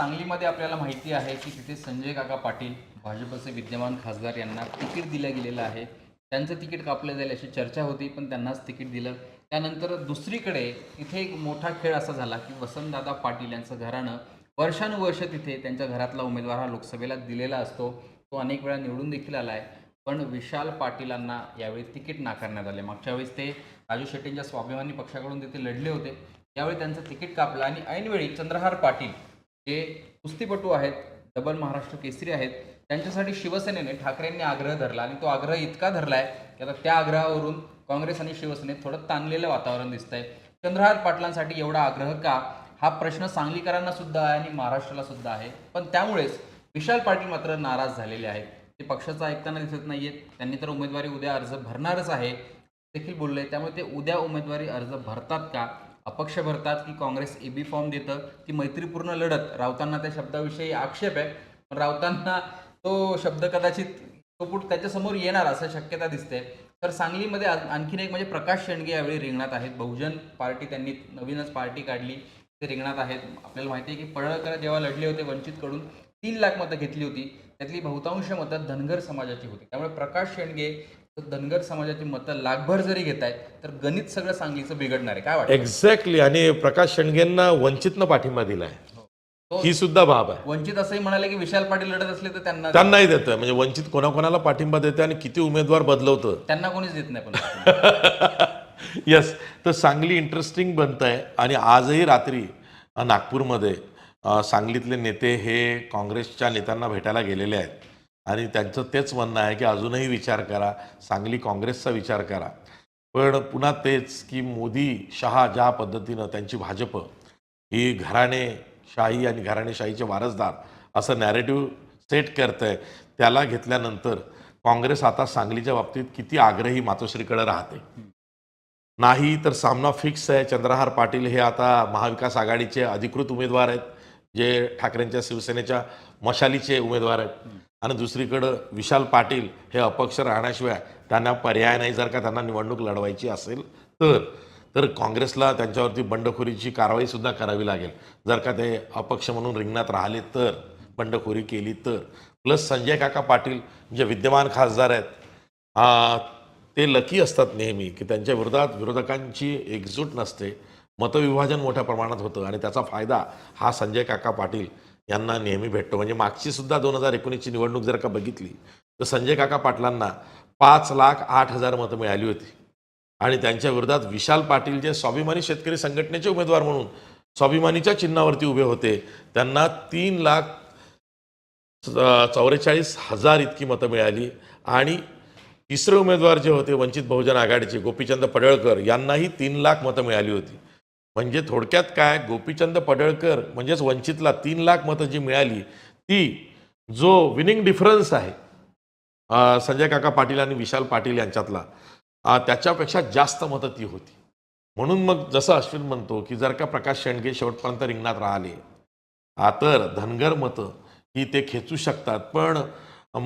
सांगलीमध्ये आपल्याला माहिती आहे की तिथे संजय काका पाटील भाजपचे विद्यमान खासदार यांना तिकीट दिलं गेलेलं आहे. त्यांचं तिकीट कापलं जाईल अशी चर्चा होती पण त्यांनाच तिकीट दिलं. त्यानंतर दुसरीकडे इथे एक मोठा खेळ असा झाला की वसंतदादा पाटील यांचं घराणं वर्षानुवर्ष तिथे त्यांच्या घरातला उमेदवार हा लोकसभेला दिलेला असतो. तो अनेक वेळा निवडून देखील आला आहे पण विशाल पाटीलांना यावेळी तिकीट नाकारण्यात आले. मागच्या वेळेस ते राजू शेट्टींच्या स्वाभिमानी पक्षाकडून तिथे लढले होते. यावेळी त्यांचं तिकीट कापलं आणि ऐनवेळी चंद्रहार पाटील जे कुस्तीपटू आहेत डबल महाराष्ट्र केसरी आहेत त्यांच्यासाठी शिवसेनेने ठाकरेंनी आग्रह धरला आणि तो आग्रह इतका धरला आहे की आता त्या आग्रहावरून काँग्रेस आणि शिवसेनेत थोडं ताणलेलं वातावरण दिसतंय. चंद्रहार पाटलांसाठी एवढा आग्रह का? हा प्रश्न सांगलीकरांना सुद्धा आहे आणि महाराष्ट्राला सुद्धा आहे. पण त्यामुळेच विशाल पाटील मात्र नाराज झालेले आहेत. ते पक्षाचं ऐकताना दिसत नाहीयेत. त्यांनी तर उमेदवारी उद्या अर्ज भरणारच आहे. देखील बोलले त्यामुळे ते उद्या उमेदवारी अर्ज भरतात का? अपक्ष भरतात की काँग्रेस ए बी फॉर्म देतं की मैत्रीपूर्ण लढत. राऊतांना त्या शब्दाविषयी आक्षेप आहे. पण राऊतांना तो शब्द कदाचित तो त्याच्यासमोर येणार असं शक्यता दिसते. तर सांगलीमध्ये आणखीन एक म्हणजे प्रकाश शेंडगे यावेळी रिंगणात आहेत. बहुजन पार्टी त्यांनी नवीनच पार्टी काढली. ते रिंगणात आहेत. आपल्याला माहिती आहे की पळळकर जेव्हा लढले होते वंचितकडून तीन लाख मतं घेतली होती. त्यातली बहुतांश मतं धनगर समाजाची होती. त्यामुळे प्रकाश शेंडगे धनगर समाजाची मतं लाखभर जरी घेत आहेत तर गणित सगळं सांगलीचं बिघडणार आहे. काय वाटतं? एक्झॅक्टली आणि प्रकाश शेंडगेंना वंचितनं पाठिंबा दिलाय. तो ही सुद्धा बाब आहे. वंचित असंही म्हणाले की विशाल पाटील लढत असले तर त्यांना त्यांनाही देतोय. म्हणजे वंचित कोणाकोणाला पाठिंबा देते आणि किती उमेदवार बदलवतं त्यांना कोणीच देत नाही पण. येस तर सांगली इंटरेस्टिंग बनत आहे आणि आजही रात्री अ, नागपूरमध्ये अ, सांगलीतले नेते हे काँग्रेसच्या नेत्यांना भेटायला गेलेले आहेत. आणि त्यांचं तेच म्हणणं आहे की अजूनही विचार करा सांगली काँग्रेसचा विचार करा. पण पुन्हा तेच की मोदी शहा ज्या पद्धतीनं त्यांची भाजप ही घराणे शाही आणि घराणेशाहीचे वारसदार असं नॅरेटिव्ह सेट करत आहे त्याला घेतल्यानंतर काँग्रेस आता सांगलीच्या बाबतीत किती आग्रही मातोश्रीकडे राहते. नाही तर सामना फिक्स आहे. चंद्रहार पाटील हे आता महाविकास आघाडीचे अधिकृत उमेदवार आहेत जे ठाकरेंच्या शिवसेनेच्या मशालीचे उमेदवार आहेत. आणि दुसरीकडं विशाल पाटील हे अपक्ष राहण्याशिवाय त्यांना पर्याय नाही. जर का त्यांना निवडणूक लढवायची असेल तर तर काँग्रेसला त्यांच्यावरती बंडखोरीची कारवाईसुद्धा करावी लागेल. जर का ते अपक्ष म्हणून रिंगणात राहिले तर बंडखोरी केली तर. प्लस संजय काका पाटील जे विद्यमान खासदार आहेत ते लकी असतात नेहमी की त्यांच्या विरोधात विरोधकांची एकजूट नसते. मतविभाजन मोठ्या प्रमाणात होतं आणि त्याचा फायदा हा संजय काका पाटील यांना नेहमी भेटतो. म्हणजे मागची सुद्धा दोन हजार एकोणीसची निवडणूक जर का बघितली तर संजय काका पाटलांना पाच लाख आठ हजार मतं मिळाली होती. आणि त्यांच्या विरोधात विशाल पाटील जे स्वाभिमानी शेतकरी संघटनेचे उमेदवार म्हणून स्वाभिमानीच्या चिन्हावरती उभे होते त्यांना तीन लाख चौवेचाळीस हजार इतकी मतं मिळाली. आणि तिसरे उमेदवार जे होते वंचित बहुजन आघाडीचे गोपीचंद पडळकर यांनाही तीन लाख मतं मिळाली होती. म्हणजे थोडक्यात काय? गोपीचंद पडळकर म्हणजेच वंचितला तीन लाख मतं जी मिळाली ती जो विनिंग डिफरन्स आहे संजय काका पाटील आणि विशाल पाटील यांच्यातला त्याच्यापेक्षा जास्त मतं ती होती. म्हणून मग जसं अश्विन म्हणतो की जर का प्रकाश शेंडगे शेवटपर्यंत रिंगणात राहिले तर धनगर मतं ही ते खेचू शकतात. पण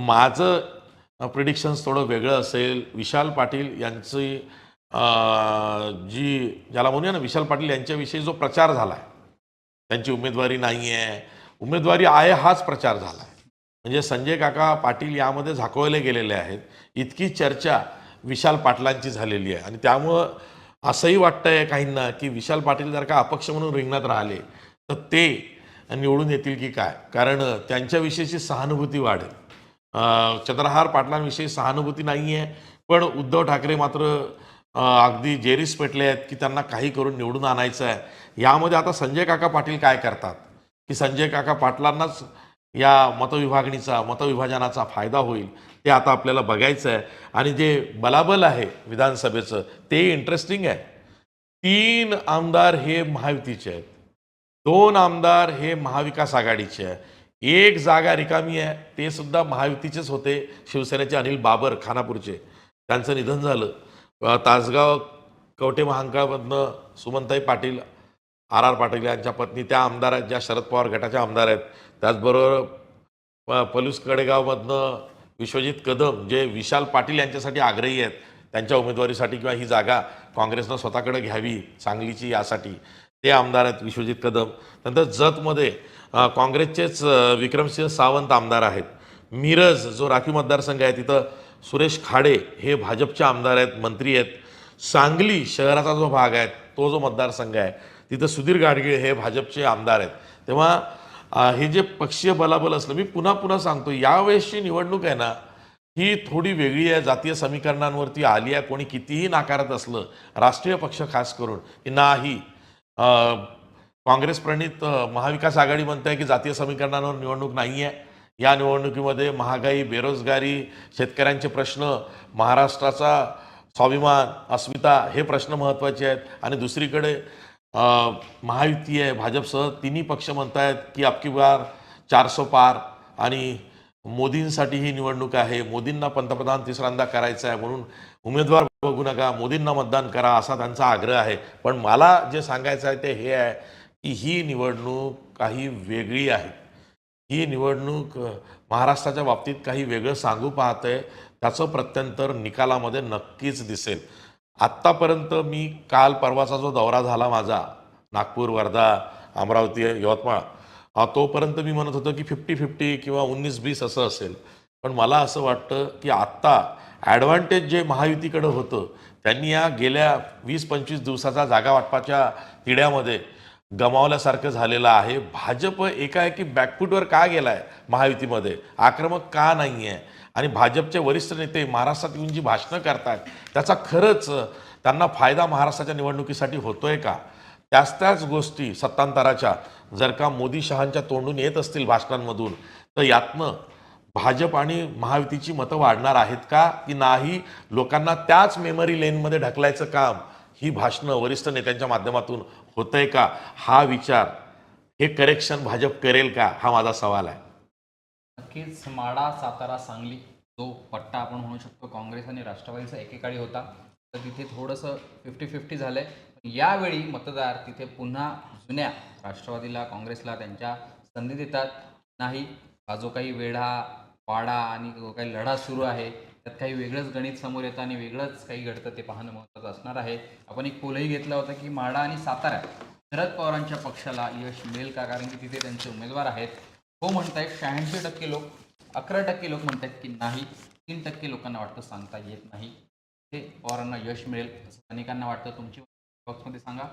माझं प्रिडिक्शन्स थोडं वेगळं असेल. विशाल पाटील यांची जी ज्याला म्हणूया ना विशाल पाटील यांच्याविषयी जो प्रचार झाला आहे त्यांची उमेदवारी नाही आहे उमेदवारी आहे हाच प्रचार झाला आहे म्हणजे संजय काका पाटील यामध्ये झाकवले गेलेले आहेत. इतकी चर्चा विशाल पाटलांची झालेली आहे. आणि त्यामुळं असंही वाटतंय काहींना की विशाल पाटील जर का अपक्ष म्हणून रिंगणात राहिले तर ते निवडून येतील की काय? कारण त्यांच्याविषयीची सहानुभूती वाढेल. चंद्रहार पाटलांविषयी सहानुभूती नाही आहे पण उद्धव ठाकरे मात्र अगदी जेरीस पेटले आहेत की त्यांना काही करून निवडून आणायचं आहे. यामध्ये आता संजय काका पाटील काय करतात? की संजय काका पाटलांनाच या मतविभागणीचा मतविभाजनाचा फायदा होईल ते आता आपल्याला बघायचं आहे. आणि जे बलाबल आहे विधानसभेचं ते इंटरेस्टिंग आहे. तीन आमदार हे महायुतीचे आहेत. दोन आमदार हे महाविकास आघाडीचे आहे एक जागा रिकामी आहे ते सुद्धा महायुतीचेच होते. शिवसेनेचे अनिल बाबर खानापूरचे. त्यांचं निधन झालं. तासगाव कवठे महांकाळमधनं सुमनताई पाटील आर आर पाटील यांच्या पत्नी त्या आमदार आहेत ज्या शरद पवार गटाच्या आमदार आहेत. त्याचबरोबर प- पलूस कडेगावमधनं विश्वजित कदम जे विशाल पाटील यांच्यासाठी आग्रही आहेत त्यांच्या उमेदवारीसाठी किंवा ही जागा काँग्रेसनं स्वतःकडे घ्यावी सांगलीची यासाठी. ते आमदार आहेत विश्वजित कदम. नंतर जतमध्ये काँग्रेसचेच विक्रमसिंह सावंत आमदार आहेत. मिरज जो राखीव मतदारसंघ आहे तिथं सुरेश खाडे हे भाजपचे आमदार आहेत मंत्री आहेत. सांगली शहराचा जो भाग आहे तो जो मतदारसंघ आहे तिथं सुधीर गाडगीळ हे भाजपचे आमदार आहेत. तेव्हा हे जे पक्षीय बलाबल असलं मी पुन्हा पुन्हा सांगतो यावेळेसची निवडणूक आहे ना ही थोडी वेगळी आहे. जातीय समीकरणांवरती आली आहे. कोणी कितीही नाकारत असलं राष्ट्रीय पक्ष खास करून की नाही काँग्रेस प्रणित महाविकास आघाडी म्हणते आहे की जातीय समीकरणांवर निवडणूक नाही आहे या निवडणुकीमध्ये महागाई बेरोजगारी शेतकऱ्यांचे प्रश्न महाराष्ट्राचा स्वाभिमान अस्मिता हे प्रश्न महत्त्वाचे आहेत. आणि दुसरीकडे महायुती आहे भाजपसह तिन्ही पक्ष म्हणत आहेत की आपकी बार चारसो पार आणि मोदींसाठी ही निवडणूक आहे. मोदींना पंतप्रधान तिसऱ्यांदा करायचं आहे म्हणून उमेदवार बघू नका. मोदींना मतदान करा असा त्यांचा आग्रह आहे. पण मला जे सांगायचं आहे ते हे आहे की ही निवडणूक काही वेगळी आहे. ही निवडणूक महाराष्ट्राच्या बाबतीत काही वेगळं सांगू पाहते त्याचं प्रत्यंतर निकालामध्ये नक्कीच दिसेल. आत्तापर्यंत मी काल परवाचा जो दौरा झाला माझा नागपूर वर्धा अमरावती यवतमाळ तोपर्यंत मी म्हणत होतो की फिफ्टी फिफ्टी किंवा उन्नीस बीस असं असेल. पण मला असं वाटतं की आत्ता ॲडव्हान्टेज जे महायुतीकडं होतं त्यांनी या गेल्या वीस पंचवीस दिवसाचा जागा वाटपाच्या तिड्यामध्ये गमावल्यासारखं झालेलं आहे. भाजप एकाएकी बॅकफूटवर का गेला आहे महायुतीमध्ये? आक्रमक का नाही आहे आणि भाजपचे वरिष्ठ नेते महाराष्ट्रात येऊन जी भाषणं करतात त्याचा खरंच त्यांना फायदा महाराष्ट्राच्या निवडणुकीसाठी होतोय का? त्याच त्याच गोष्टी सत्तांतराच्या. जर का मोदी शहांच्या तोंडून येत असतील भाषणांमधून तर यातनं भाजप आणि महायुतीची मतं वाढणार आहेत का? की नाही? लोकांना त्याच मेमरी लेनमध्ये ढकलायचं काम ही भाषणं वरिष्ठ नेत्यांच्या माध्यमातून होतंय का? हा विचार हे करेक्शन भाजप करेल का? हा माझा सवाल आहे. नक्कीच माडा सातारा सांगली जो पट्टा आपण म्हणू शकतो काँग्रेस आणि राष्ट्रवादीचा एकेकाळी होता तर तिथे थोडंसं फिफ्टी फिफ्टी झालं आहे यावेळी मतदार तिथे पुन्हा जुन्या राष्ट्रवादीला काँग्रेसला त्यांच्या संधी देतात. नाही हा जो काही वेढा पाडा आणि जो काही लढा सुरू आहे त्यात काही वेगळंच गणित समोर येतं आणि वेगळंच काही घडतं ते पाहणं महत्त्वाचं असणार आहे. आपण एक पोलही घेतला होता की माडा आणि सातारा शरद पवारांच्या पक्षाला यश मिळेल का? कारण की तिथे त्यांचे उमेदवार आहेत. हो म्हणतायत शहाऐंशी टक्के लोक अकरा टक्के लोक म्हणतात की नाही तीन टक्के लोकांना वाटतं सांगता येत नाही. ते पवारांना यश मिळेल असं अनेकांना वाटतं. तुमची बॉक्समध्ये सांगा.